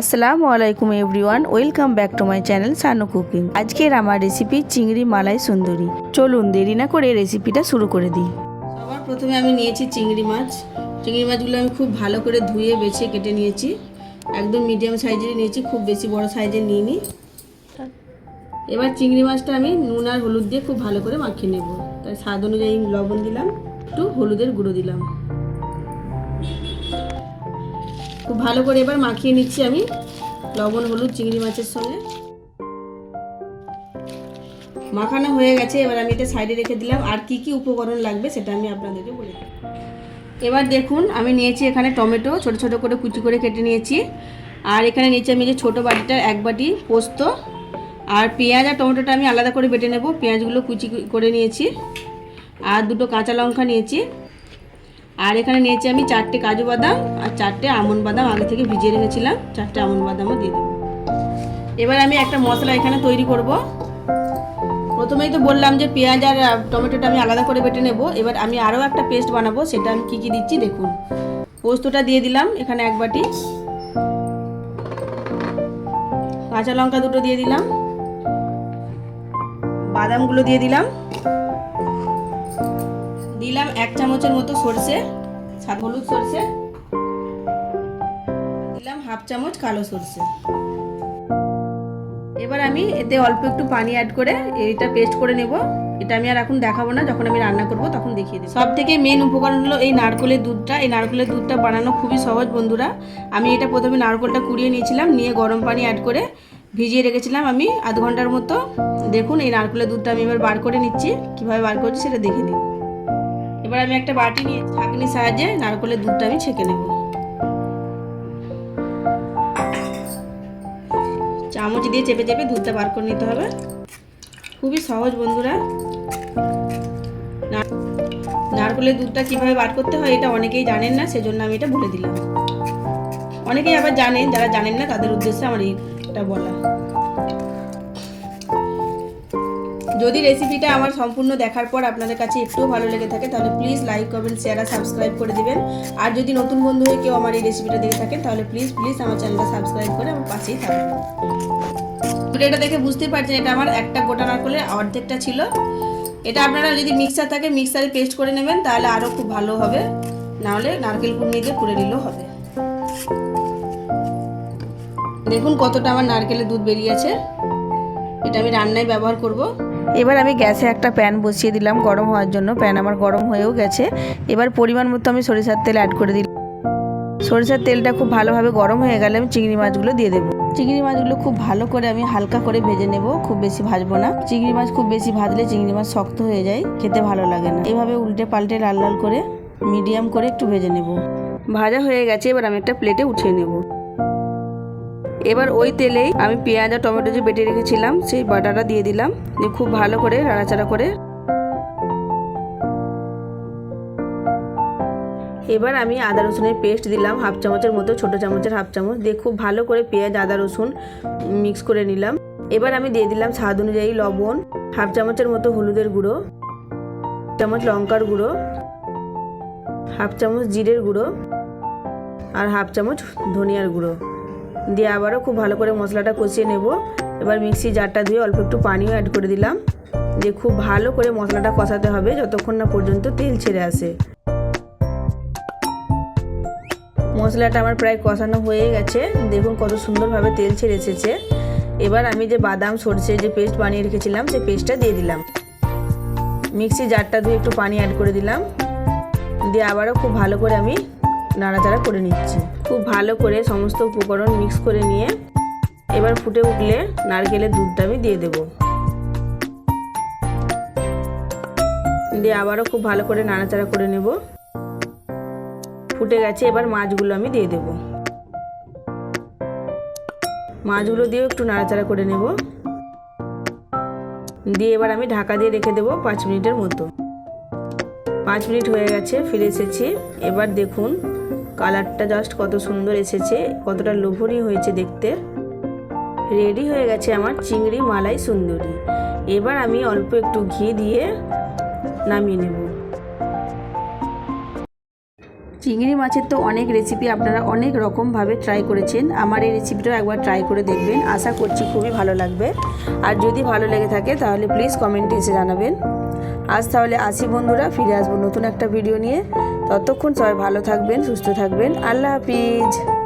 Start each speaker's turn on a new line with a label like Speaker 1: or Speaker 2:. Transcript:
Speaker 1: আসসালামু আলাইকুম everyone, welcome back to my channel Sanu cooking. আজকের আমার রেসিপি চিংড়ি মালাই সুন্দরী। চলুন দেরি না করে রেসিপিটা শুরু করে দিই।
Speaker 2: সবার প্রথমে আমি নিয়েছি চিংড়ি মাছ। চিংড়ি মাছগুলো আমি খুব ভালো করে ধুয়ে, বেছে, কেটে নিয়েছি। একদম মিডিয়াম সাইজেরই নিয়েছি, খুব বেশি বড় সাইজের নিইনি। এবার চিংড়ি মাছটা আমি নুন আর হলুদ দিয়ে খুব ভালো করে মাখিয়ে নেব। তাই স্বাদ অনুযায়ী লবণ দিলাম, একটু হলুদের গুঁড়ো দিলাম। খুব ভালো করে এবার মাখিয়ে নিচ্ছি আমি লবণ, হলুদ, চিংড়ি মাছের সঙ্গে। মাখানো হয়ে গেছে, এবার আমি এটা সাইডে রেখে দিলাম। আর কি কি উপকরণ লাগবে সেটা আমি আপনাদেরকে বলে এবার দেখুন, আমি নিয়েছি এখানে টমেটো, ছোট ছোট করে কুচি করে কেটে নিয়েছি। আর এখানে নিয়েছি আমি যে ছোটো বাটিটা, এক বাটি পোস্ত। আর পেঁয়াজ আর টমেটোটা আমি আলাদা করে বেটে নেব। পেঁয়াজগুলো কুচি করে নিয়েছি। আর দুটো কাঁচা লঙ্কা নিয়েছি। আর এখানে নিয়েছি আমি চারটে কাজু বাদাম আর চারটে আমন বাদাম আগে থেকে ভিজিয়ে রেখেছিলাম। চারটে আমন বাদামও দিয়ে দেবো। এবার আমি একটা মশলা এখানে তৈরি করব। প্রথমেই তো বললাম যে পেঁয়াজ আর টমেটোটা আমি আলাদা করে বেটে নেব। এবার আমি আরও একটা পেস্ট বানাবো, সেটা আমি কী কী দিচ্ছি দেখুন। পোস্তটা দিয়ে দিলাম এখানে এক বাটি। কাঁচা লঙ্কা দুটো দিয়ে দিলাম। বাদামগুলো দিয়ে দিলাম। দিলাম এক চামচের মতো সর্ষে হলুদ সর্ষে দিলাম হাফ চামচ কালো সর্ষে। এবার আমি এতে অল্প একটু পানি অ্যাড করে এটা পেস্ট করে নেব। এটা আমি আর এখন দেখাবো না, যখন আমি রান্না করব তখন দেখিয়ে দেবো। সব থেকে মেন উপকরণ হলো এই নারকলের দুধটা। এই নারকলের দুধটা বানানো খুবই সহজ বন্ধুরা। আমি এটা প্রথমে নারকলটা কুড়িয়ে নিয়েছিলাম, নিয়ে গরম পানি অ্যাড করে ভিজিয়ে রেখেছিলাম আমি আধ ঘণ্টার মতো। দেখুন এই নারকলের দুধটা আমি এবার বার করে নিচ্ছি। কীভাবে বার করছি সেটা দেখে নিন। এবার আমি একটা বাটি নিয়ে ছাঁকনির সাহায্যে নারকলের দুধটা আমি ছেঁকে নেব। চামচ দিয়ে চেপে চেপে দুধটা বার করে নিতে হবে। খুবই সহজ বন্ধুরা। নারকলের দুধটা কীভাবে বার করতে হয় এটা অনেকেই জানেন না, সেজন্য আমি এটা বলে দিলাম। অনেকেই আবার জানেন, যারা জানেন না তাদের উদ্দেশ্যে আমার এইটা বলা। যদি রেসিপিটা আমার সম্পূর্ণ দেখার পর আপনাদের কাছে একটুও ভালো লেগে থাকে, তাহলে প্লিজ লাইক কমেন্ট শেয়ার আর সাবস্ক্রাইব করে দিবেন। আর যদি নতুন বন্ধু হয়ে কেউ আমার এই রেসিপিটা দেখে থাকেন, তাহলে প্লিজ প্লিজ আমার চ্যানেলটা সাবস্ক্রাইব করে আমার পাশেই থাকবেন এটা দেখে বুঝতেই পারছেন, এটা আমার একটা গোটা নারকলের অর্ধেকটা ছিল। এটা আপনারা যদি মিক্সার থাকে মিক্সারে পেস্ট করে নেবেন, তাহলে আরও খুব ভালো হবে। নাহলে নারকেল কুড়নি দিয়ে করে নিলেও হবে। দেখুন কতটা আমার নারকেলের দুধ বেরিয়েছে। এটা আমি রান্নায় ব্যবহার করব।
Speaker 1: এবার আমি গ্যাসে একটা প্যান বসিয়ে দিলাম, গরম হওয়ার জন্য। প্যান আমার গরম হয়েও গেছে। এবার পরিমাণ মতো আমি সরিষার তেল অ্যাড করে দিলাম। সরিষার তেলটা খুব ভালোভাবে গরম হয়ে গেলে আমি চিংড়ি মাছগুলো দিয়ে দেবো। চিংড়ি মাছগুলো খুব ভালো করে আমি হালকা করে ভেজে নেব, খুব বেশি ভাজবো না। চিংড়ি মাছ খুব বেশি ভাজলে চিংড়ি মাছ শক্ত হয়ে যায়, খেতে ভালো লাগে না। এভাবে উল্টে পাল্টে লাল লাল করে, মিডিয়াম করে একটু ভেজে নেব। ভাজা হয়ে গেছে, এবার আমি একটা প্লেটে উঠিয়ে নেব। এবার ওই তেলেই আমি পেঁয়াজ আর টমেটো যে বেটে রেখেছিলাম, সেই বাটাটা দিয়ে দিলাম। দিয়ে খুব ভালো করে নাড়াচাড়া করে। এবার আমি আদা রসুনের পেস্ট দিলাম, হাফ চামচের মতো, ছোটো চামচের হাফ চামচ। দিয়ে খুব ভালো করে পেঁয়াজ, আদা, রসুন মিক্স করে নিলাম। এবার আমি দিয়ে দিলাম স্বাদ অনুযায়ী লবণ, হাফ চামচের মতো হলুদের গুঁড়ো চামচ লঙ্কার গুঁড়ো, হাফ চামচ জিরের গুঁড়ো আর হাফ চামচ ধনিয়ার গুঁড়ো। দিয়ে আবারও খুব ভালো করে মশলাটা কষিয়ে নেব। এবার মিক্সি জারটা ধুয়ে অল্প একটু পানিও অ্যাড করে দিলাম। দিয়ে খুব ভালো করে মশলাটা কষাতে হবে যতক্ষণ না পর্যন্ত তেল ছেড়ে আসে। মশলাটা আমার প্রায় কষানো হয়ে গেছে। দেখুন কত সুন্দরভাবে তেল ছেড়ে এসেছে। এবার আমি যে বাদাম, সরষে যে পেস্ট বানিয়ে রেখেছিলাম, সেই পেস্টটা দিয়ে দিলাম। মিক্সি জারটা ধুয়ে একটু পানি অ্যাড করে দিলাম। দিয়ে আবারও খুব ভালো করে আমি নাড়াচাড়া করে নিচ্ছি। খুব ভালো করে সমস্ত উপকরণ মিক্স করে নিয়ে এবার ফুটে উঠলে নারকেলের দুধটা আমি দিয়ে দেব। দিয়ে আবারও খুব ভালো করে নাড়াচাড়া করে নেব। ফুটে গেছে, এবার মাছগুলো আমি দিয়ে দেব। মাছগুলো দিয়েও একটু নাড়াচাড়া করে নেব। দিয়ে এবার আমি ঢাকা দিয়ে রেখে দেবো পাঁচ মিনিটের মতো। পাঁচ মিনিট হয়ে গেছে, ফিরে এসেছি। এবার দেখুন কালারটা জাস্ট কত সুন্দর এসেছে, কতটা লোভনীয় হয়েছে দেখতে। রেডি হয়ে গেছে আমার চিংড়ি মালাই সুন্দরী। এবার আমি অল্প একটু ঘি দিয়ে নামিয়ে নেব। চিংড়ি মাছের তো অনেক রেসিপি আপনারা অনেক রকমভাবে ট্রাই করেছেন। আমার এই রেসিপিটাও একবার ট্রাই করে দেখবেন। আশা করছি খুবই ভালো লাগবে। আর যদি ভালো লেগে থাকে তাহলে প্লিজ কমেন্টে এসে জানাবেন। আজ তাহলে আসি বন্ধুরা, ফিরে আসব নতুন একটা ভিডিও নিয়ে। ততক্ষণ সবাই ভালো থাকবেন, সুস্থ থাকবেন। আল্লাহ হাফিজ।